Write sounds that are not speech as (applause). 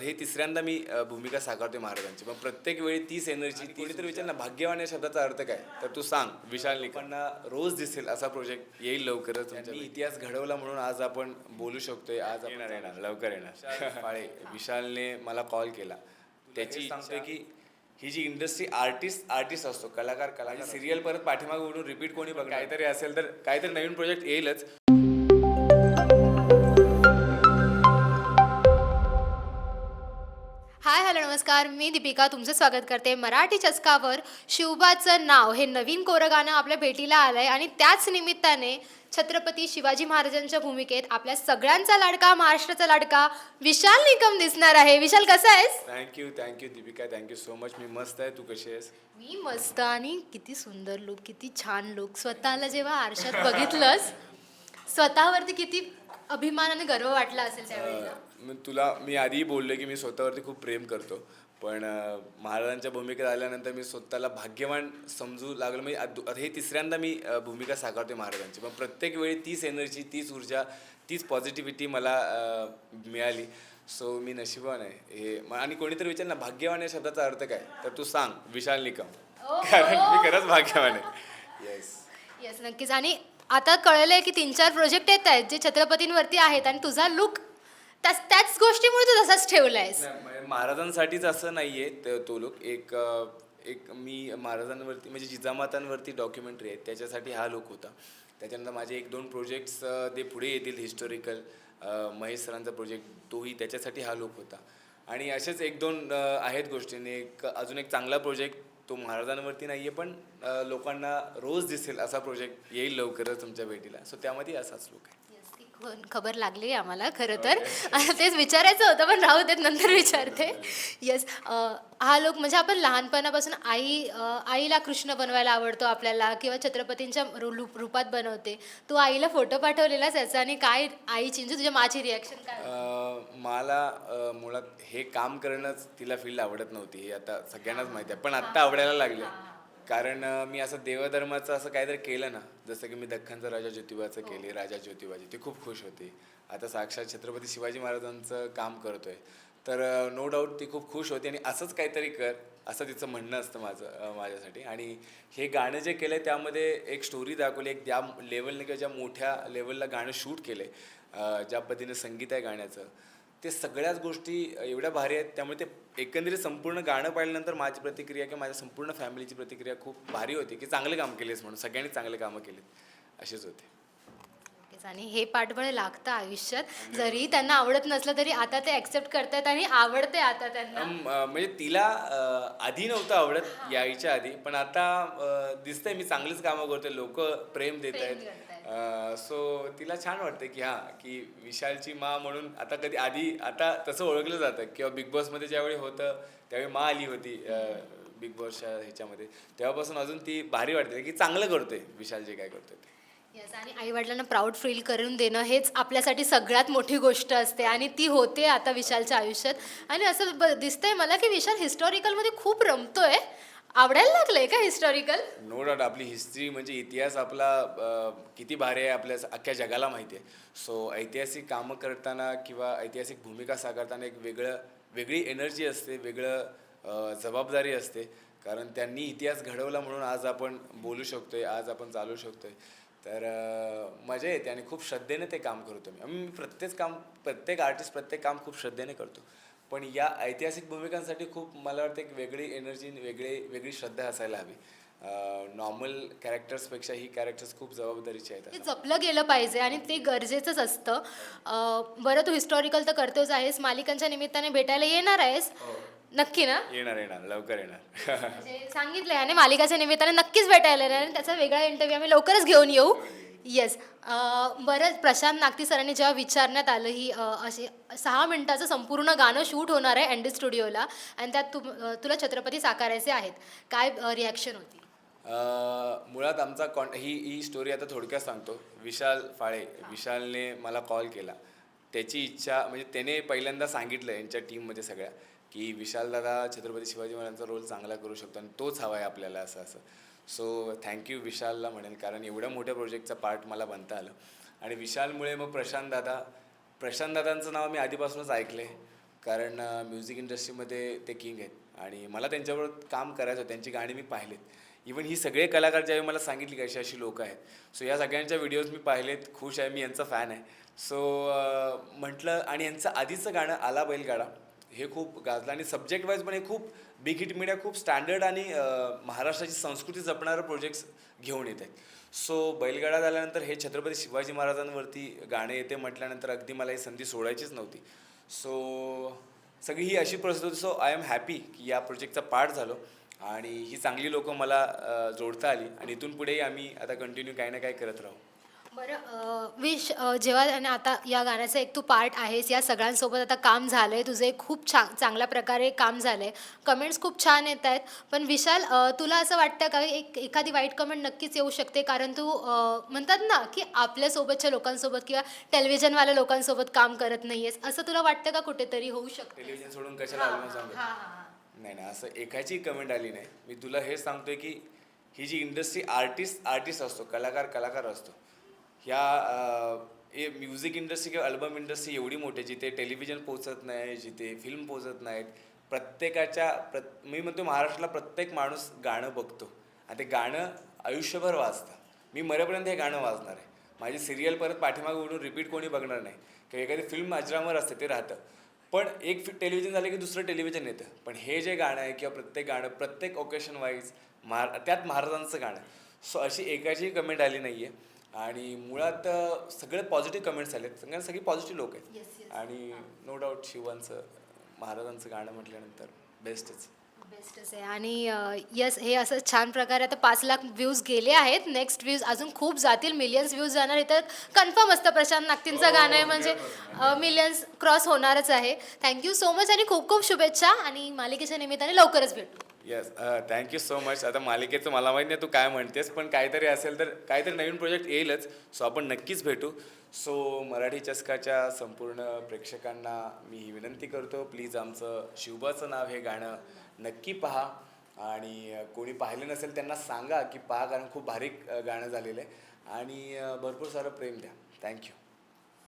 हे तिसऱ्यांदा मी भूमिका साकारतोय महाराजांची. पण प्रत्येक वेळी तीच एनर्जी कोणीतरी विचार ना भाग्यवान या शब्दाचा अर्थ काय? तर तू सांग विशाल निकांना रोज दिसेल असा प्रोजेक्ट येईल लवकरच मी इतिहास घडवला म्हणून आज आपण बोलू शकतोय. आज येणार येणार. लवकर येणार. विशालने मला कॉल. केला त्याची सांगतोय की ही जी इंडस्ट्री आर्टिस्ट आर्टिस्ट असतो कलाकार कलाकार सिरियल परत पाठीमागे उडून रिपीट कोणी बघ काहीतरी असेल तर काहीतरी नवीन प्रोजेक्ट येईलच. नमस्कार मी दीपिका तुमचं स्वागत करते. मराठी चस्कावर शिवबाचं नाव हे नवीन कोरं गाणं आपल्या भेटीला आलंय आणि त्याच निमित्ताने छत्रपती शिवाजी महाराजांच्या भूमिकेत आपल्या सगळ्यांचा लाडका महाराष्ट्राचा लाडका विशाल निकम दिसणार आहे. विशाल कसा आहेस? Thank you thank you Deepika thank you so much मी मस्त आहे. तू कशी आहेस? मी मस्त आणि किती सुंदर लुक किती छान लुक स्वतःला जेव्हा आरशात बघितलंस स्वतःवरती किती अभिमान आणि गर्व वाटला असेल त्यावेळेला. मी तुला मी आधीही बोललो की मी स्वतःवरती खूप प्रेम करतो. पण महाराजांच्या भूमिकेत आल्यानंतर मी स्वतःला भाग्यवान समजू लागलो. म्हणजे हे तिसऱ्यांदा मी भूमिका साकारतोय महाराजांची. पण प्रत्येक वेळी तीच एनर्जी तीच ऊर्जा तीच पॉझिटिव्हिटी मला मिळाली. सो मी नशिबान आहे. हे आणि कोणीतरी विचार ना भाग्यवान या शब्दाचा अर्थ काय? तर तू सांग विशाल निकम. कारण मी खरंच भाग्यवान आहे. येस येस नक्कीच. आणि आता कळलंय की तीन चार प्रोजेक्ट येत आहेत जे छत्रपतींवरती आहेत. आणि तुझा लुक त्याच त्याच गोष्टीमुळे तू तसाच ठेवलायस. नाही, म्हणजे महाराजांसाठीच असं नाहीये त- तो लुक एक अ, एक मी महाराजांवरती म्हणजे जिजामातांवरती डॉक्युमेंटरी आहे त्याच्यासाठी हा लुक होता. त्याच्यानंतर माझे एक दोन प्रोजेक्ट्स ते पुढे येतील हिस्टॉरिकल महेश सरांचा प्रोजेक्ट तोही त्याच्यासाठी हा लुक होता. आणि असेच एक दोन अ, आहेत गोष्टींनी एक अजून एक चांगला प्रोजेक्ट तो महाराजांवरती नाही आहे पण अ, लोकांना रोज दिसेल असा प्रोजेक्ट येईल लवकरच तुमच्या भेटीला. सो त्यामध्ये असाच लुक आहे. Yes, खबर लागली आम्हाला खरं तर. (laughs) तेच विचारायचं होतं पण राहू देत नंतर विचारते. येस हा लोक म्हणजे आपण लहानपणापासून आई आईला कृष्ण बनवायला आवडतो आपल्याला किंवा छत्रपतींच्या रूप- रूपात बनवते. तू आईला फोटो पाठवलेलाच याचा आणि काय आईची म्हणजे तुझ्या माझी रिॲक्शन काय? मला मुळात हे काम करणंच तिला फील्ड आवडत नव्हती हे आता सगळ्यांनाच माहिती आहे. पण आत्ता आवडायला लागले. कारण मी असं देवधर्माचं असं काहीतरी केलं ना जसं की मी दख्खनचं राजा ज्योतिबाचं केले राजा ज्योतिबाची ती खूप खुश होती. आता साक्षात छत्रपती शिवाजी महाराजांचं काम करतोय. तर नो डाऊट ती खूप खुश होती आणि असंच काहीतरी कर असं तिचं म्हणणं असतं माझं माझ्यासाठी. आणि हे गाणं जे केलं त्यामध्ये एक स्टोरी दाखवली एक ज्या लेवलने किंवा ज्या मोठ्या लेवलला गाणं शूट केलं आहे ज्या पद्धतीने संगीत आहे गाण्याचं. ते सगळ्याच गोष्टी एवढ्या भारी आहेत त्यामुळे ते एकंदरीत संपूर्ण गाणं पाहिल्यानंतर माझी प्रतिक्रिया किंवा माझ्या संपूर्ण फॅमिलीची प्रतिक्रिया खूप भारी होती की चांगले काम केलेस म्हणून सगळ्यांनी चांगले कामं केलीत असेच होते. नक्कीच. आणि हे पाठबळ लागतं आयुष्यात. जरी त्यांना आवडत नसलं तरी आता ते ॲक्सेप्ट करतायत आणि आवडते आता त्यांना. अम, अ, म्हणजे तिला अ, आधी नव्हतं आवडत यायच्या आधी पण आता दिसतंय मी चांगलीच कामं करतोय लोक प्रेम देत प्रेम आहेत सो तिला छान वाटतं की हा की विशालची मा म्हणून आता कधी आधी आता तसं ओळखलं जातं. किंवा बिग बॉसमध्ये ज्यावेळी होतं त्यावेळी मा आली होती बिग बॉसच्या ह्याच्यामध्ये. तेव्हापासून अजून ती भारी वाटते की चांगलं करतोय विशाल जे काय करतोय ते. Yes, आणि आईवडिलांना प्राऊड फील करून देणं हेच आपल्यासाठी सगळ्यात मोठी गोष्ट असते आणि ती होते आता विशालच्या आयुष्यात. आणि असं ब- दिसतंय मला की विशाल हिस्टॉरिकलमध्ये खूप रमतोय. आवडायला लागलंय का हिस्टॉरिकल नो डाऊट आपली हिस्ट्री म्हणजे इतिहास आपला किती भारी आहे आपल्या अख्ख्या जगाला माहिती आहे. सो ऐतिहासिक कामं करताना किंवा ऐतिहासिक भूमिका साकारताना एक वेगळं वेगळी एनर्जी असते वेगळं जबाबदारी असते. कारण त्यांनी इतिहास घडवला म्हणून आज आपण बोलू शकतोय आज आपण चालू शकतोय. तर मजा येते आणि खूप श्रद्धेने ते काम करतो मी. आम्ही प्रत्येक काम प्रत्येक आर्टिस्ट प्रत्येक काम खूप श्रद्धेने करतो. पण या ऐतिहासिक भूमिकांसाठी खूप मला वाटतं एक वेगळी एनर्जी वेगळी वेगळी श्रद्धा असायला हवी. नॉर्मल कॅरेक्टर्सपेक्षा ही कॅरेक्टर्स खूप जबाबदारीची आहेत ते. जपलं गेलं पाहिजे आणि ते गरजेचंच असतं. बरं तू हिस्टॉरिकल तर करतोच आहेस मालिकांच्या निमित्ताने भेटायला येणार आहेस. नक्की ना? येणार येणार. लवकर येणार. म्हणजे सांगितलंय आणि मालिकाच्या निमित्ताने नक्कीच भेटायला येणार आणि त्याचा वेगळा इंटरव्ह्यू आम्ही लवकरच घेऊन येऊ. येस बरं प्रशांत नागती सरांनी जेव्हा विचारण्यात आलं ही अ, अशी सहा मिनिटाचं संपूर्ण गाणं शूट होणार आहे एनडी स्टुडिओला आणि त्यात तु तुला छत्रपती साकारायचे आहेत. काय रिॲक्शन होती? मुळात आमचा कॉन ही ही स्टोरी आता थोडक्यात सांगतो. विशाल फाळे विशालने मला कॉल केला. त्याची इच्छा म्हणजे त्याने पहिल्यांदा सांगितलं यांच्या टीममध्ये सगळ्या. की विशाल दादा छत्रपती शिवाजी महाराजांचा रोल चांगला करू शकतो आणि तोच हवा आहे आपल्याला असं असं. सो थँक्यू विशालला म्हणेन कारण एवढ्या मोठ्या प्रोजेक्टचा पार्ट मला बनता आलं. आणि विशालमुळे मग प्रशांत दादा प्रशांत दादांचं नाव मी आधीपासूनच ऐकलं आहे कारण म्युझिक इंडस्ट्रीमध्ये ते किंग आहेत. आणि मला त्यांच्याबरोबर काम करायचं होतं त्यांची गाणी मी पाहिलेत. इवन ही सगळे कलाकार ज्यावेळी मला सांगितली की अशी अशी लोकं आहेत. सो या सगळ्यांच्या व्हिडिओज मी पाहिलेत खुश आहे मी यांचा फॅन आहे. सो म्हटलं आणि यांचं आधीचं गाणं आला बैलगाडा. हे खूप गाजलं. आणि सब्जेक्ट वाईज पण हे खूप बिग हिट मीडिया खूप स्टँडर्ड आणि महाराष्ट्राची संस्कृती जपणारं प्रोजेक्ट्स घेऊन येत आहेत. सो बैलगाडा झाल्यानंतर हे छत्रपती शिवाजी महाराजांवरती गाणे येते म्हटल्यानंतर अगदी मला ही संधी सोडायचीच नव्हती. सो सगळी ही अशी प्रोसेस होती. सो आय एम हॅपी की या प्रोजेक्टचा पार्ट झालो आणि ही चांगली लोकं मला जोडता आली. आणि इथून पुढेही आम्ही आता कंटिन्यू काही ना काही करत राहू. बरं विश जेव्हा आणि आता या गाण्याचा एक तू पार्ट आहेस या सगळ्यांसोबत आता काम झालं आहे तुझं खूप छान चांगल्या प्रकारे काम झालं आहे कमेंट्स खूप छान येत आहेत. पण विशाल अं, तुला असं वाटतं का एक एखादी वाईट कमेंट नक्कीच येऊ शकते? कारण तू अं, म्हणतात ना की आपल्यासोबतच्या लोकांसोबत किंवा टेलिव्हिजनवाल्या लोकांसोबत काम करत नाही आहेस असं तुला वाटतं का कुठेतरी होऊ शकतं? टेलिव्हिजन सोडून कशाला आलो सांगतो नाही नाही असं एकाची कमेंट आली नाही. मी तुला हेच सांगतोय की ही जी इंडस्ट्री आर्टिस्ट आर्टिस्ट असतो कलाकार कलाकार असतो ह्या म्युझिक इंडस्ट्री किंवा अल्बम इंडस्ट्री एवढी मोठी आहे, जिथे टेलिव्हिजन पोचत नाही जिथे फिल्म पोचत नाहीत प्रत्येकाच्या प्रत मी म्हणतो महाराष्ट्राला प्रत्येक माणूस गाणं बघतो. आणि ते गाणं आयुष्यभर वाजतं. मी मरेपर्यंत हे गाणं वाजणार आहे. माझी सिरियल परत पाठीमागे उडून रिपीट कोणी बघणार नाही. किंवा एखादी फिल्म अजरामर असते ते राहतं. पण एक फि- टेलिव्हिजन झालं की दुसरं टेलिव्हिजन येतं. पण हे जे गाणं आहे किंवा प्रत्येक गाणं प्रत्येक ओकेशन वाईज महार त्यात महाराजांचं गाणं सो अशी एकाचीही कमेंट आली नाही आहे आणि मुळात सगळे पॉझिटिव्ह कमेंट्स आलेत. सगळ्या सगळी पॉझिटिव्ह लोक आहेत. आणि नो डाऊट शिवांचं महाराजांचं गाणं म्हटल्यानंतर बेस्टच बेस्टच आहे. आणि यस हे असं छान प्रकारे आता पाच लाख व्ह्यूज गेले आहेत. नेक्स्ट व्ह्यूज अजून खूप जातील. मिलियन्स व्ह्यूज जाणार. इथं कन्फर्म असतं प्रशांत नागतींचं गाणं आहे. म्हणजे मिलियन्स क्रॉस होणारच आहे. थँक्यू सो मच आणि खूप खूप शुभेच्छा. आणि मालिकेच्या निमित्ताने लवकरच भेटू. येस थँक्यू सो मच आता मालिकेचं मला माहीत नाही तू काय म्हणतेस पण काहीतरी असेल तर काहीतरी नवीन प्रोजेक्ट येईलच सो आपण नक्कीच भेटू. सो मराठी चस्काच्या संपूर्ण प्रेक्षकांना मी ही विनंती करतो प्लीज आमचं शिवबाचं नाव हे गाणं नक्की पहा. आणि कोणी पाहिलं नसेल त्यांना सांगा की पहा कारण खूप भारी गाणं झालेलं आहे. आणि भरपूर सारं प्रेम द्या. थँक्यू